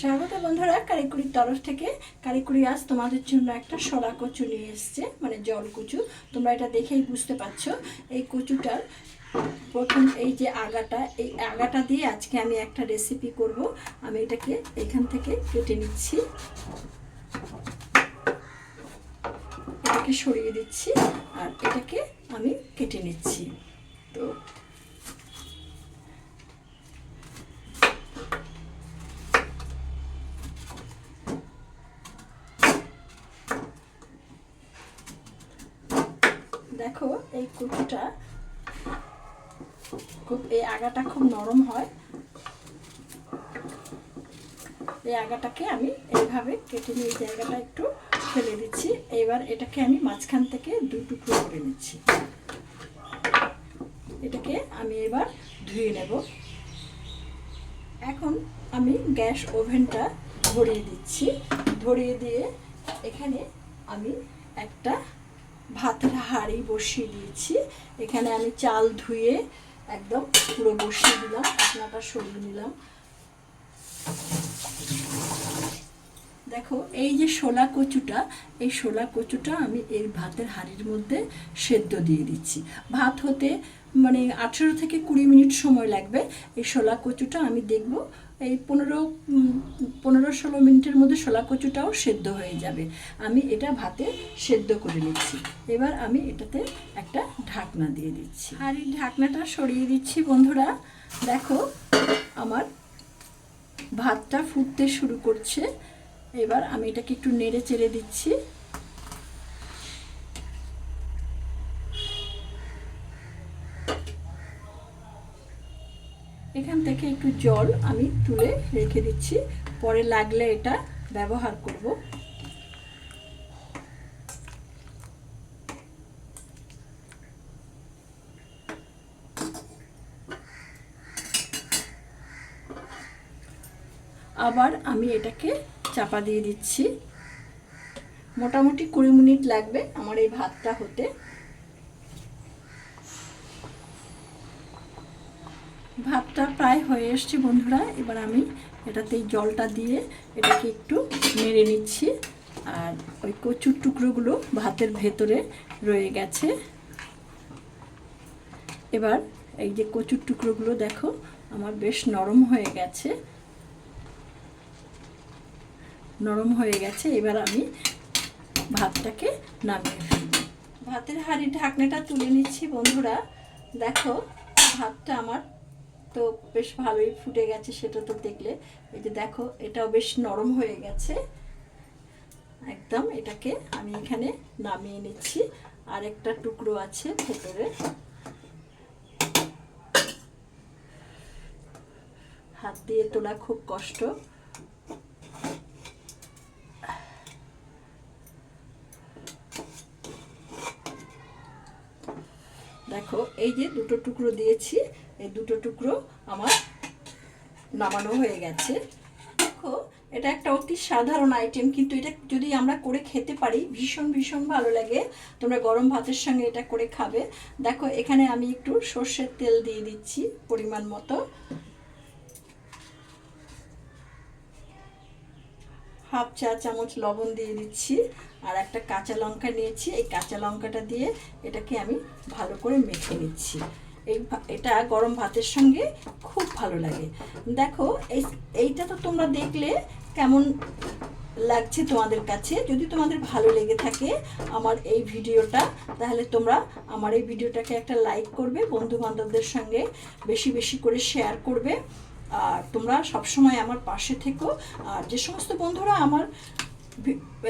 স্বাগত বন্ধুরা, কারিকুরির তরফ থেকে। কারিকুরি আজ তোমাদের জন্য একটা সরা কচু নিয়ে এসছে মানে জল কচু। তোমরা এটা দেখেই বুঝতে পারছ। এই কচুটার প্রথম এই যে আগাটা, এই আগাটা দিয়ে আজকে আমি একটা রেসিপি করব। আমি এটাকে এখান থেকে কেটে নিচ্ছি। এটাকে সরিয়ে দিচ্ছি আর এটাকে আমি কেটে নিচ্ছি। তো দেখো, এই কুচুটা খুব, এই আগাটা খুব নরম হয়। এই আগাটাকে আমি এইভাবে কেটে নিয়ে জায়গাটা একটু ফেলে দিচ্ছি। এবার এটাকে আমি মাঝখান থেকে দু টুকরো করে নিচ্ছি। এটাকে আমি এবার ধুয়ে নেব। এখন আমি গ্যাস ওভেনটা ধরিয়ে দিচ্ছি। ধরিয়ে দিয়ে এখানে আমি একটা ভাতের হাঁড়ি বসিয়ে দিয়েছি। এখানে আমি চাল ধুয়ে একদম পুরো বসিয়ে দিলাম আপনাটা সরিয়ে নিলাম। দেখো, এই যে শোলা কচুটা, এই শোলা কচুটা আমি এই ভাতের হাঁড়ির মধ্যে সেদ্ধ দিয়ে দিচ্ছি। ভাত হতে মানে আঠেরো থেকে কুড়ি মিনিট সময় লাগবে। এই শোলা কচুটা আমি দেখব, এই পনেরো পনেরো ষোলো মিনিটের মধ্যে শোলা কচুটাও সেদ্ধ হয়ে যাবে। আমি এটা ভাতে সেদ্ধ করে নিচ্ছি। এবার আমি এটাতে একটা ঢাকনা দিয়ে দিচ্ছি। আর এই ঢাকনাটা সরিয়ে দিচ্ছি বন্ধুরা। দেখো, আমার ভাতটা ফুটতে শুরু করছে। এবার আমি এটাকে একটু নেড়ে চেড়ে দিচ্ছি। এখান থেকে একটু জল আমি তুলে রেখে দিচ্ছি। পরে লাগলে এটা ব্যবহার করব। আবার আমি এটাকে চাপা দিয়ে দিচ্ছি। মোটামুটি কুড়ি মিনিট লাগবে আমার এই ভাতটা হতে। ভাতটা প্রায় হয়ে এসছে বন্ধুরা। এবার আমি এটাতে জলটা দিয়ে এটাকে একটু নেড়ে নিচ্ছি। আর ওই কচুর টুকরোগুলো ভাতের ভেতরে রয়ে গেছে। এবার এই যে কচুর টুকরোগুলো দেখো, আমার বেশ নরম হয়ে গেছে। নরম হয়ে গেছে, এবার আমি ভাতটাকে নামিয়ে ভাতের হাঁড়ির ঢাকনাটা তুলে নিচ্ছি বন্ধুরা। দেখো, ভাতটা আমার তো বেশ ভালোই ফুটে গেছে সেটা তো দেখলে। এই যে দেখো, এটাও বেশ নরম হয়ে গেছে। একদম এটাকে আমি এখানে নামিয়ে নিচ্ছি। আর একটা টুকরো আছে ভেতরে। হাত দিয়ে তোলা খুব কষ্ট। দেখো, এই যে দুটো টুকরো দিয়েছি। এই দুটো টুকরো আমার নামানো হয়ে গেছে। দেখো, এটা একটা অতি সাধারণ আইটেম কিন্তু এটা যদি আমরা করে খেতে পারি, ভীষণ ভীষণ ভালো লাগে। তোমরা গরম ভাতের সঙ্গে এটা করে খাবে। দেখো, এখানে আমি একটু সর্ষের তেল দিয়ে দিচ্ছি পরিমাণ মতো। হাফ চা চামচ লবণ দিয়ে দিচ্ছি আর একটা কাঁচা লঙ্কা নিয়েছি। এই কাঁচা লঙ্কাটা দিয়ে এটাকে আমি ভালো করে মেখে নিচ্ছি। এই এটা গরম ভাতের সঙ্গে খুব ভালো লাগে। দেখো, এই এইটা তো তোমরা দেখলে কেমন লাগছে তোমাদের কাছে। যদি তোমাদের ভালো লেগে থাকে আমার এই ভিডিওটা, তাহলে তোমরা আমার এই ভিডিওটাকে একটা লাইক করবে বন্ধু বান্ধবদের সঙ্গে বেশি বেশি করে শেয়ার করবে। আর তোমরা সবসময় আমার পাশে থেকো। আর যে সমস্ত বন্ধুরা আমার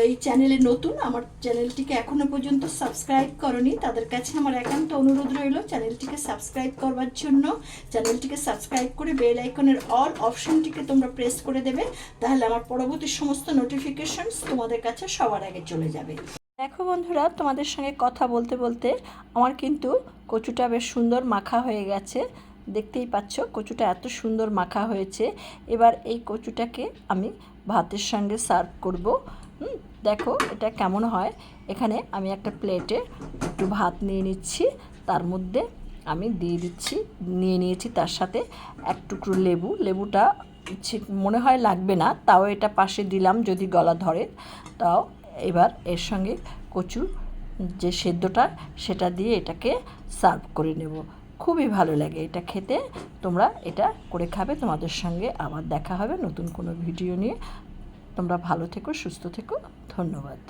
এই চ্যানেলে নতুন, আমার চ্যানেলটিকে এখনও পর্যন্ত সাবস্ক্রাইব করনি, তাদের কাছে আমার একান্ত অনুরোধ রইল চ্যানেলটিকে সাবস্ক্রাইব করবার জন্য। চ্যানেলটিকে সাবস্ক্রাইব করে বেল আইকনের অল অপশনটিকে তোমরা প্রেস করে দেবে, তাহলে আমার পরবর্তী সমস্ত নোটিফিকেশনস তোমাদের কাছে সবার আগে চলে যাবে। দেখো বন্ধুরা, তোমাদের সঙ্গে কথা বলতে বলতে আমার কিন্তু কচুটা বেশ সুন্দর মাখা হয়ে গেছে। দেখতেই পাচ্ছ কচুটা এত সুন্দর মাখা হয়েছে। এবার এই কচুটাকে আমি ভাতের সঙ্গে সার্ভ করব। দেখো এটা কেমন হয়। এখানে আমি একটা প্লেটে একটু ভাত নিয়ে নিচ্ছি। তার মধ্যে আমি দিয়ে দিচ্ছি, নিয়ে নিয়েছি তার সাথে এক টুকরো লেবু। লেবুটা মনে হয় লাগবে না, তাও এটা পাশে দিলাম যদি গলা ধরে। তাও এবার এর সঙ্গে কচুর যে সেদ্ধটা, সেটা দিয়ে এটাকে সার্ভ করে নেব। খুবই ভালো লাগে এটা খেতে। তোমরা এটা করে খাবে, তোমাদের সঙ্গে আবার দেখা হবে নতুন কোনো ভিডিও নিয়ে। তোমরা ভালো থেকো, সুস্থ থেকো, ধন্যবাদ।